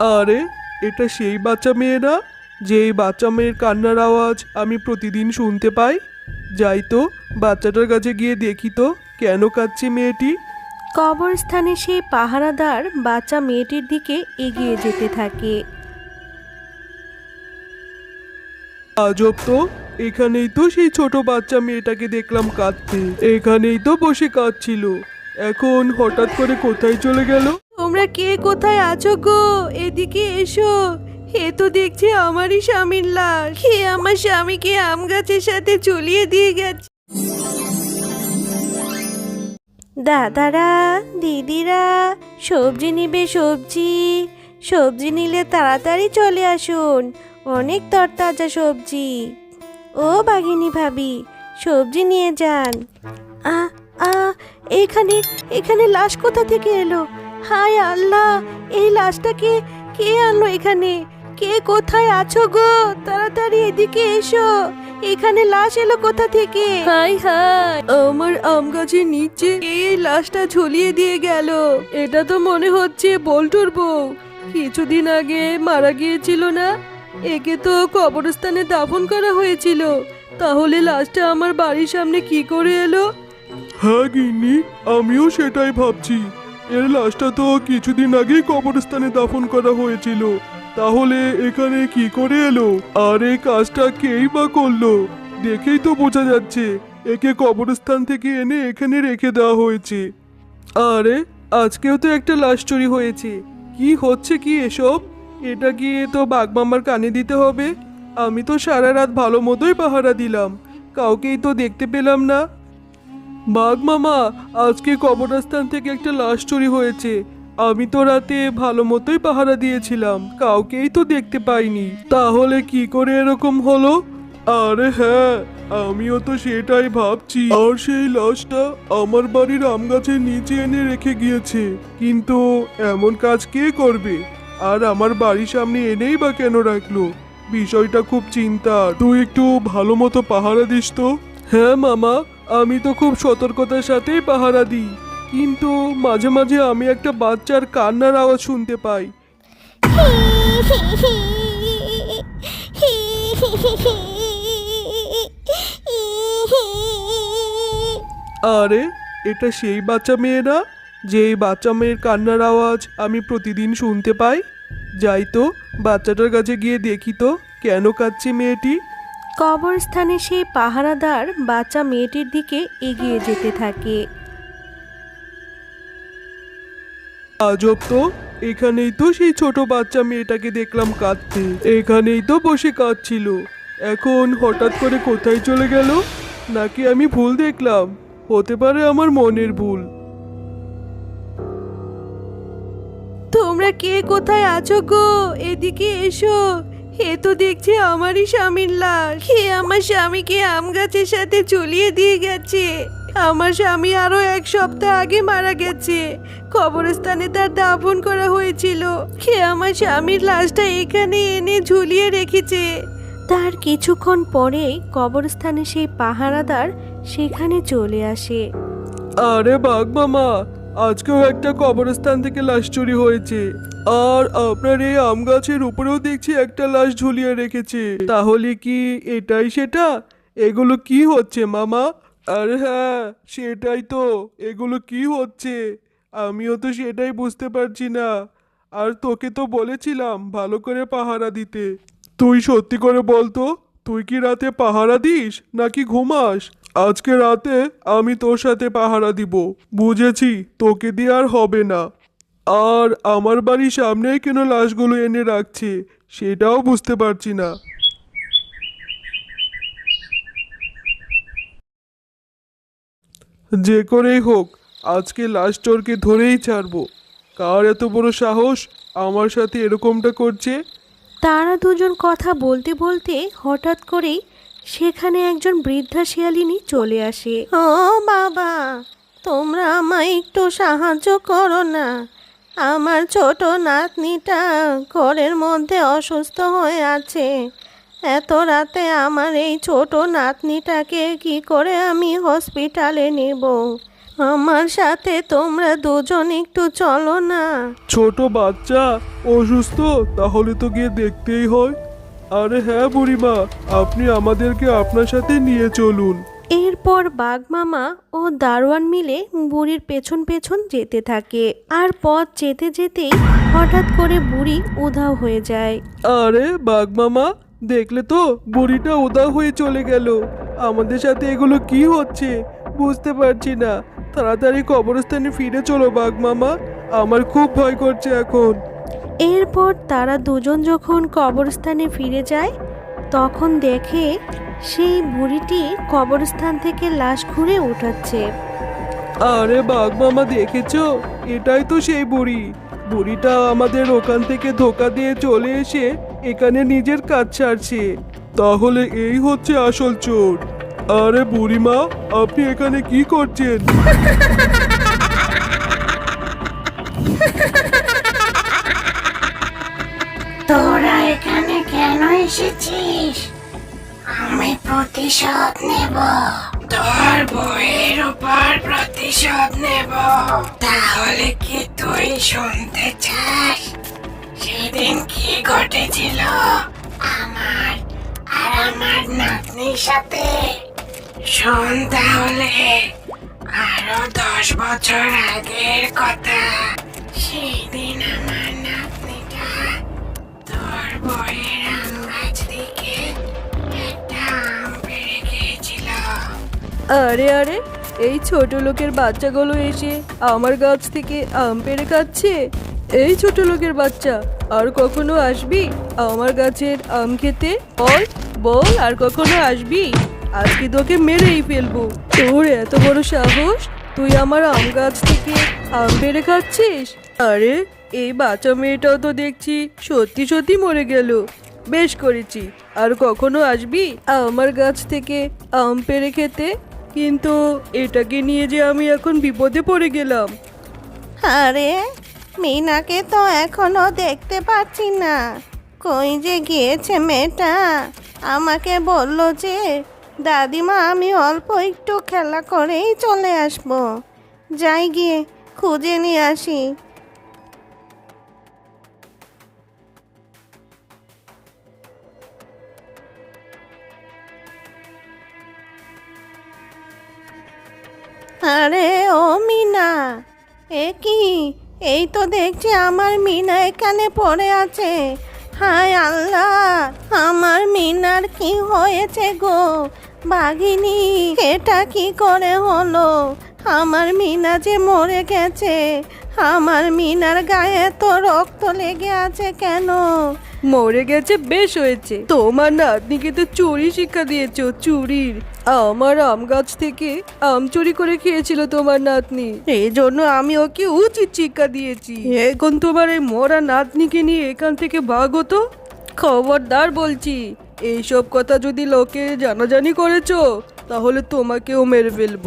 আরে এটা সেই বাচ্চা মেয়ে না? যেই বাচ্চা মেয়ের কান্নার আওয়াজ আমি প্রতিদিন শুনতে পাই? যাই তো বাচ্চাটার কাছে গিয়ে দেখি তো কেন কাঁদছে মেয়েটি? কবরস্থানে সেই পাহারাদার বাচ্চা মেয়েটির দিকে এগিয়ে যেতে থাকে। আজব তো। এখানেই তো সেই ছোট বাচ্চা মেয়েটাকে দেখলাম কাঁদতে। এখানেই তো বসে কাঁদছিল। এখন হঠাৎ করে কোথায় চলে গেল? তোমরা কে কোথায় আছো গো? এদিকে এসো। এ তো দেখছি আমারই স্বামীর লাশ। কে আমার স্বামীকে আম গাছের সাথে চলিয়ে দিয়ে গেছে? দাদারা, দিদিরা, সবজি নিবে সবজি। সবজি নিলে তাড়াতাড়ি চলে আসুন। অনেক তরতাজা সবজি। ও বাঘিনী ভাবি, সবজি নিয়ে যান। আ আ, এখানে এখানে লাশ কোথা থেকে এলো? হায় আল্লাহ, এই লাশটাকে কে আনলো এখানে? কে কোথায় আছো গো? তাড়াতাড়ি এদিকে এসো। এখানে লাশ এলো কোথা থেকে? হাই হাই আমার আম গাছের নিচে এই লাশটা ঝুলিয়ে দিয়ে গেল? এটা তো মনে হচ্ছে বল্টুর বউ। কিছুদিন আগে মারা গিয়েছিল না? একে তো কবরস্থানে দাফন করা হয়েছিল। তাহলে লাশটা আমার বাড়ির সামনে কি করে এলো? হ্যাঁ গিন্নি, আমিও সেটাই ভাবছি। এর লাশটা তো কিছুদিন আগেই কবরস্থানে দাফন করা হয়েছিল। তাহলে এখানে কি করে এলো? আর এই কাজটা কেই বা করল? দেখেই তো বোঝা যাচ্ছে, একে কবরস্থান থেকে এনে এখানে রেখে দেওয়া হয়েছে। আরে, আজকেও তো একটা লাশ চুরি হয়েছে। কি হচ্ছে কি এসব? এটা কি তো বাগমামার কানে দিতে হবে। আমি তো সারা রাত ভালো মতোই পাহারা দিলাম। কাউকেই তো দেখতে পেলাম না। বাঘ মামা, আজকে কবরস্থান থেকে একটা লাশ চুরি হয়েছে। আমি তো রাতে ভালো মতোই পাহারা দিয়েছিলাম। কাউকেই তো দেখতে পাইনি। তাহলে কি করে এরকম হলো? আরে হ্যাঁ আমিও তো সেটাই ভাবছি। আর সেই লাশটা আমার বাড়ির আম গাছের নিচে এনে রেখে গিয়েছে। কিন্তু এমন কাজ কে করবে? আর আমার বাড়ির সামনে এনেই বা কেন রাখল? বিষয়টা খুব চিন্তা তুই একটু ভালো মতো পাহারা দিস তো? হ্যাঁ মামা, আমি তো খুব সতর্কতার সাথেই পাহারা দিই। কিন্তু মাঝে মাঝে আমি একটা বাচ্চার কান্নার আওয়াজ শুনতে পাই। আরে, এটা সেই বাচ্চা মেয়ে না যে বাচ্চা মেয়ের কান্নার আওয়াজ আমি প্রতিদিন শুনতে পাই? যাই তো বাচ্চাটার কাছে গিয়ে দেখি তো কেন কাঁদছে মেয়েটি? কবরস্থানে সেই পাহারাদার বাচ্চা মেয়েটির দিকে এগিয়ে যেতে থাকে। আজব তো এখানেই তো সেই ছোট বাচ্চা মেয়েটাকে দেখলাম কাঁদতে। এখানেই তো বসে কাঁদছিল। এখন হঠাৎ করে কোথায় চলে গেল? নাকি আমি ভুল দেখলাম? হতে পারে আমার মনের ভুল। তোমরা কে কোথায় আছো গো? এদিকে এসো। এ তো দেখছি আমারই স্বামীর লাশ। কে আমার স্বামীকে আম গাছের সাথে চলিয়ে দিয়ে গেছে। আমার স্বামী আরও এক সপ্তাহ আগে মারা গেছে। কবরস্থানে তার দাফন করা হয়েছিল। কে আমার স্বামীর লাশটা এখানে এনে ঝুলিয়ে রেখেছে। তার কিছুক্ষণ পরে কবরস্থানে সেই পাহারাদার সেখানে চলে আসে। আরে বাঘ মামা আজকেও একটা কবরস্থান থেকে লাশ চুরি হয়েছে। আর আপনার এই আম গাছের উপরেও দেখছি একটা লাশ ঝুলিয়ে রেখেছে। তাহলে কি এটাই সেটা? এগুলো কি হচ্ছে, মামা? আরে হ্যাঁ সেটাই তো। এগুলো কি হচ্ছে? আমিও তো সেটাই বুঝতে পারছি না। আর তোকে তো বলেছিলাম ভালো করে পাহারা দিতে। তুই সত্যি করে বলতো, তুই কি রাতে পাহারা দিস নাকি ঘুমাস? আজকে রাতে আমি তোর সাথে পাহারা দিব। বুঝেছি, তোকে দিয়ে আর হবে না। আর আমার বাড়ির সামনেই কেন লাশগুলো এনে রাখছে, সেটাও বুঝতে পারছি না। যে করেই হোক, আজকে লাশ চোরকে ধরেই ছাড়বো। কার এত বড় সাহস আমার সাথে এরকমটা করছে? তারা দুজন কথা বলতে বলতে হঠাৎ করেই সেখানে একজন বৃদ্ধা শিয়ালিনী চলে আসে। ও বাবা, তোমরা আমায় একটু সাহায্য করো না। আমার ছোট নাতনিটা ঘরের মধ্যে অসুস্থ হয়ে আছে। এত রাতে আমার এই ছোট নাতনিটাকে কি করে আমি হসপিটালে নেব? আমার সাথে তোমরা দুজন একটু চলো না। ছোট বাচ্চা, অসুস্থ? তাহলে তো গিয়ে দেখতেই হয়। আরে হ্যাঁ বুড়িমা আপনি আমাদেরকে আপনার সাথে নিয়ে চলুন। এরপর বাঘ মামা ও দারোয়ান মিলে বুড়ির পেছন পেছন যেতে থাকে। আর পথ যেতে যেতেই হঠাৎ করে বুড়ি উধাও হয়ে যায়। আরে বাঘ মামা দেখলে তো বুড়িটা উদা হয়ে চলে গেল। আমাদের সাথে এগুলো কি হচ্ছে? বুঝতে পারছি না। তাড়াতাড়ি কবরস্থানে ফিরে চলো বাঘ মামা। আমার খুব ভয় করছে এখন। এরপর তারা দুজন যখন কবরস্থানে ফিরে যায় তখন দেখে সেই বুড়িটি কবরস্থান থেকে লাশ ঘুরে উঠাচ্ছে। আরে বাঘ মামা দেখেছ? এটাই তো সেই বুড়ি। বুড়িটা আমাদের ওখান থেকে ধোকা দিয়ে চলে এসে এখানে নিজের কাজ ছাড়ছে তাহলে এই হচ্ছে আসল চোর। আরে বুড়িমা আপনি এখানে কি করছেন? তোরা এখানে কেন এসেছিস? আমি প্রতিশোধ নেব। তোর বইয়ের উপর প্রতিশোধ নেব। তাহলে কি তুই শুনতে চাস? সেদিন কি ঘটেছিল? আমার আর আমার নাতনির সাথে? শোন তাহলে। আরও দশ বছর আগের কথা। সেদিন আমার আরে আরে, এই ছোট লোকের বাচ্চাগুলো এসে আমার গাছ থেকে আম পেড়ে খাচ্ছে। এই ছোট লোকের বাচ্চা, আর কখনো আসবি আমার গাছের আম খেতে? বল বল, আর কখনো আসবি? আজকে তোকে মেরেই ফেলব। তোর এত বড় সাহস? তুই আমার আম গাছ থেকে আম পেড়ে খাচ্ছিস? আরে, এই বাচ্চা মেয়েটাও তো দেখছি সত্যি সত্যি মরে গেল। বেশ করেছি, আর কখনো আসবি আমার গাছ থেকে আম পেড়ে খেতে? কিন্তু এটাকে নিয়ে যে আমি এখন বিপদে পড়ে গেলাম। আরে, মিনাকে তো এখনও দেখতে পাচ্ছি না। কই যে গিয়েছে মেয়েটা? আমাকে বলল যে, দাদিমা, আমি অল্প একটু খেলা করেই চলে আসব। যাই গিয়ে খুঁজে নিয়ে আসি। আরে ও মিনা, এ কি? এই তো দেখছি আমার মিনা এখানে পড়ে আছে। হায় আল্লাহ, আমার মিনার কি হয়েছে গো? বাঘিনী, এটা কি করে হলো? আমার মিনা যে মরে গেছে, আমার মিনার গায়ে তো রক্ত লেগে আছে কেন? মরে গেছে, বেশ হয়েছে। তোমার নাতনিকে তো চুরি শিক্ষা দিয়েছ, চুরির। আমার আম গাছ থেকে আম চুরি করে খেয়েছিল তোমার নাতনি। এই জন্য আমি ওকে উচিত শিক্ষা দিয়েছি। এখন তোমার এই মরা নাতনিকে নিয়ে এখান থেকে ভাগো তো। খবরদার বলছি এইসব কথা যদি লোকে জানাজানি করেছ তাহলে তোমাকেও মেরে ফেলব।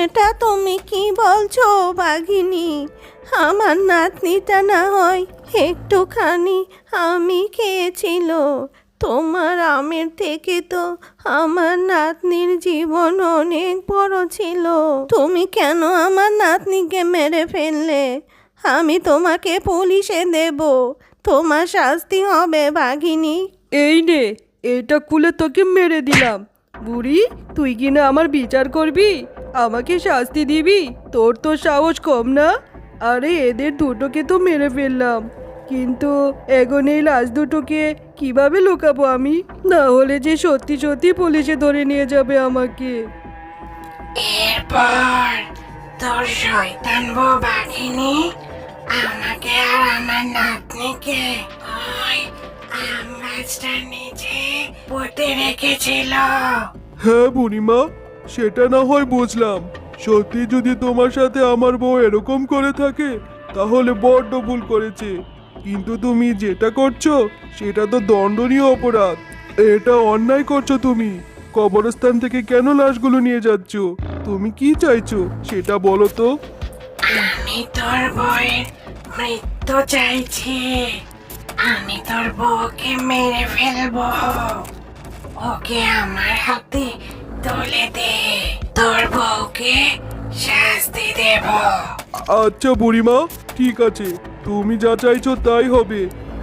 এটা তুমি কি বলছো বাঘিনী? আমার নাতনিটা না হয় একটুখানি আমি খেয়েছিল। তোমার আমের থেকে তো আমার নাতনির জীবন অনেক বড় ছিল। তুমি কেন আমার নাতনিকে মেরে ফেললে? আমি তোমাকে পুলিশে দেব। তোমার শাস্তি হবে, বাঘিনী। এই নে এটা খুলে তোকে মেরে দিলাম। বুড়ি, তুই কি না আমার বিচার করবি? আমাকে শাস্তি দিবি? তোর তো সাহস কম না? আরে, এদের দুটোকে তো মেরে ফেললাম। কিন্তু এখন এই লাশ দুটোকে কীভাবে লুকাবো আমি? না হলে যে সত্যি সত্যি পুলিশে ধরে নিয়ে যাবে আমাকে। এরপর তোর শয়তান বউ বাঘিনী আমাকে আর আমার নাতনিকে ওই আম গাছটার নিচে পুঁতে রেখেছিল। হ্যাঁ বুড়িমা সেটা না হয় বুঝলাম। সত্যি যদি তোমার সাথে আমার বউ এরকম করে থাকে তাহলে বড্ড ভুল করেছে। কিন্তু তুমি যেটা করছ সেটা তো দণ্ডনীয় অপরাধ। এটা অন্যায় করছ তুমি। কবরস্থান থেকে কেন লাশগুলো নিয়ে যাচ্ছ? তুমি কি চাইছো সেটা বলো তো। আমি তোর বউয়ের মৃত্যু চাইছি। আমি তোর বউকে মেরে ফেলব। ওকে আমার হাতে তুলে দে। তোর বউকে শাস্তি দেব। আচ্ছা বুড়িমা ঠিক আছে। তুমি যা চাইছো তাই হবে।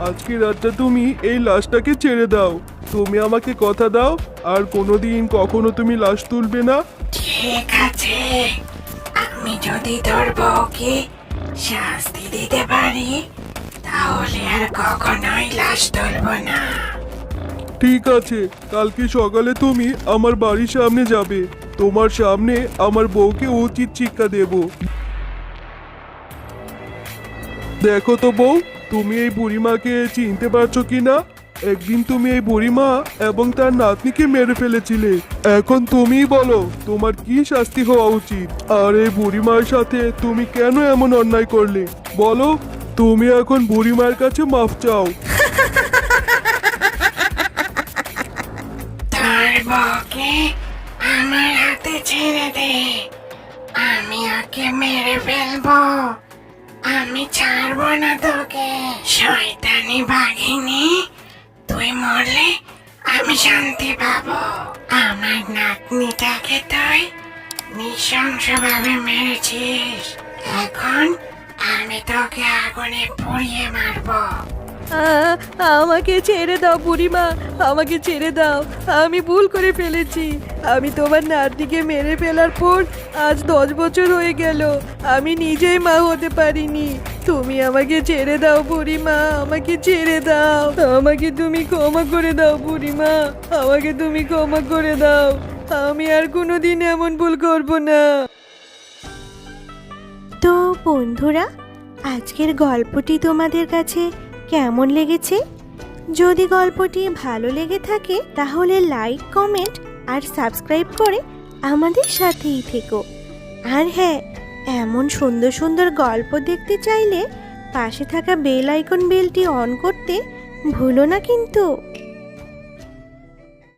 আজকে রাতটা তুমি এই লাশটাকে ছেড়ে দাও। তুমি আমাকে কথা দাও আর কোনোদিন কখনো তুমি লাশ তুলবে না। ঠিক আছে। আমি যদি তোর বউকে শাস্তি দিতে পারি তাহলে আর কখনোই লাশ তুলব না। ঠিক আছে কালকে সকালে তুমি আমার বাড়ির সামনে যাবে। তোমার সামনে আমার বউকে উচিত শিক্ষা দেব। দেখো তো বউ, তুমি এই বুড়িমাকে চিনতে পারছ কি না একদিন তুমি এই বুড়িমা এবং তার নাতনিকে মেরে ফেলেছিলে। এখন তুমিই বলো, তোমার কি শাস্তি হওয়া উচিত? আর এই বুড়িমার সাথে তুমি কেন এমন অন্যায় করলে? বলো, তুমি এখন বুড়িমার কাছে মাফ চাও। তোর বউকে আমার হাতে ছেড়ে দে। আমি ওকে মেরে ফেলব। আমি ছাড়ব না তোকে। শয়তানি বাঘিনি, তুই মরলে আমি শান্তি পাবো। আমার নাতনিটাকে তুই নৃশংসভাবে মেরেছিস। এখন আমি তোকে আগুনে পুড়িয়ে মারবো। আমাকে ছেড়ে দাও বুড়িমা, আমাকে ছেড়ে দাও। আমি ভুল করে ফেলেছি। আমি তোমার নাতিকে মেরে ফেলার পর আজ দশ বছর হয়ে গেল। আমি নিজেই মা হতে পারিনি। তুমি আমাকে ছেড়ে দাও বুড়িমা, আমাকে ছেড়ে দাও। আমাকে তুমি ক্ষমা করে দাও বুড়িমা, আমাকে তুমি ক্ষমা করে দাও। আমি আর কোনোদিন এমন ভুল করব না। তো বন্ধুরা, আজকের গল্পটি তোমাদের কাছে কেমন লেগেছে? যদি গল্পটি ভালো লেগে থাকে, তাহলে লাইক কমেন্ট আর সাবস্ক্রাইব করে আমাদের সাথেই থেকো। আর হ্যাঁ এমন সুন্দর সুন্দর গল্প দেখতে চাইলে পাশে থাকা বেল আইকন বেলটি অন করতে ভুলো না কিন্তু।